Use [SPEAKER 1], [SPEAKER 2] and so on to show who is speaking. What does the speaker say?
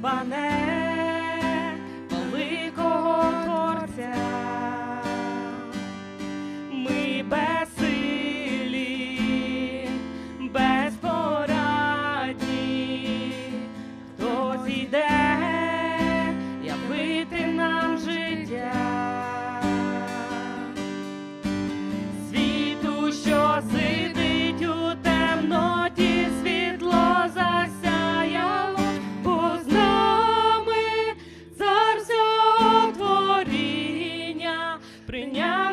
[SPEAKER 1] зване великого творця, ми безсилі, безпорадні, хто зійде. прийняв.